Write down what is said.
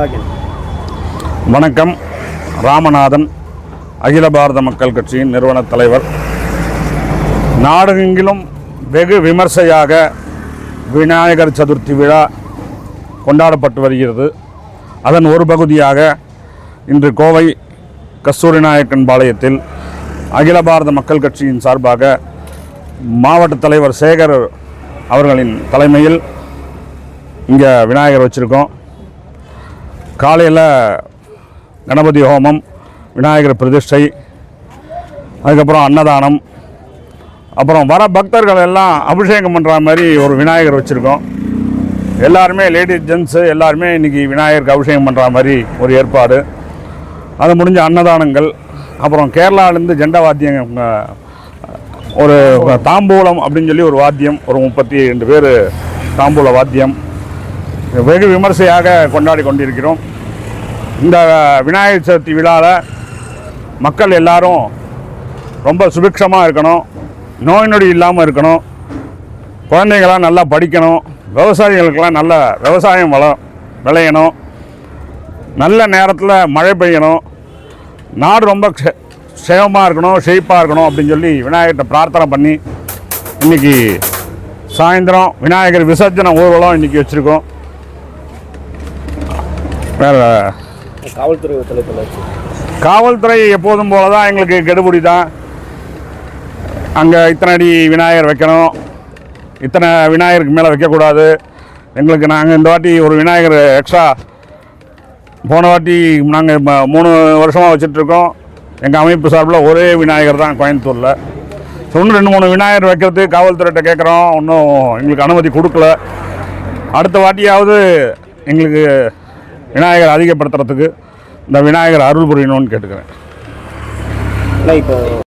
Okay வணக்கம். ராமநாதன் அகில பாரத மக்கள் கட்சியின் நிறுவன தலைவர். நாடெங்கிலும் வெகு விமர்சையாக விநாயகர் சதுர்த்தி விழா கொண்டாடப்பட்டு வருகிறது. அதன் ஒரு பகுதியாக இன்று கோவை கஸ்தூரி நாயக்கன் பாளையத்தில் அகில பாரத மக்கள் கட்சியின் சார்பாக மாவட்ட தலைவர் சேகர் அவர்களின் தலைமையில் இங்கே விநாயகர் வச்சுருக்கோம். காலையில் கணபதி ஹோமம் விநாயகர் பிரதிஷ்டை அதுக்கப்புறம் அன்னதானம் அப்புறம் வர பக்தர்கள் எல்லாம் அபிஷேகம் பண்ணுற மாதிரி ஒரு விநாயகர் வச்சுருக்கோம். எல்லாருமே லேடிஸ் ஜென்ஸு எல்லாருமே இன்றைக்கி விநாயகருக்கு அபிஷேகம் பண்ணுற மாதிரி ஒரு ஏற்பாடு. அது முடிஞ்ச அன்னதானங்கள் அப்புறம் கேரளாவிலேருந்து ஜெண்டா வாத்தியம் ஒரு தாம்பூலம் அப்படின்னு சொல்லி ஒரு வாத்தியம் ஒரு முப்பத்தி ரெண்டு பேர் தாம்பூல வாத்தியம் வெகு விமர்சையாக கொண்டாடி கொண்டிருக்கிறோம். இந்த விநாயகர் சதுர்த்தி விழாவில் மக்கள் எல்லாரும் ரொம்ப சுபிக்ஷமாக இருக்கணும். நோய் நொடி இல்லாமல் இருக்கணும். குழந்தைங்களாம் நல்லா படிக்கணும். விவசாயிகளுக்கெல்லாம் நல்ல விவசாயம் வள விளையணும். நல்ல நேரத்தில் மழை பெய்யணும். நாடு ரொம்ப க்ஷே- இருக்கணும் செழிப்பாக இருக்கணும் அப்படின்னு சொல்லி விநாயகர்கிட்ட பிரார்த்தனை பண்ணி இன்றைக்கி சாயந்தரம் விநாயகர் விசர்ஜன ஊர்வலம் இன்றைக்கி வச்சுருக்கோம். வேறு காவல்துறை காவல்துறை எப்போதும் போல தான் எங்களுக்கு கெடுபிடி தான். அங்கே இத்தனை அடி விநாயகர் வைக்கணும். இத்தனை விநாயகருக்கு மேலே வைக்கக்கூடாது. எங்களுக்கு நாங்கள் இந்த வாட்டி ஒரு விநாயகர் எக்ஸ்ட்ரா போன வாட்டி நாங்கள் மூணு வருஷமாக வச்சிட்ருக்கோம் எங்கள் அமைப்பு சார்பில் ஒரே விநாயகர் தான் கோயம்புத்தூரில். இன்னும் ரெண்டு மூணு விநாயகர் வைக்கிறதுக்கு காவல்துறையிட்ட கேட்குறோம் இன்னும் எங்களுக்கு அனுமதி கொடுக்கல. அடுத்த வாட்டியாவது எங்களுக்கு விநாயகர் அதிகப்படுத்துறதுக்கு இந்த விநாயகர் அருள் புரியணும்னு கேட்டுக்கிறேன் இப்போ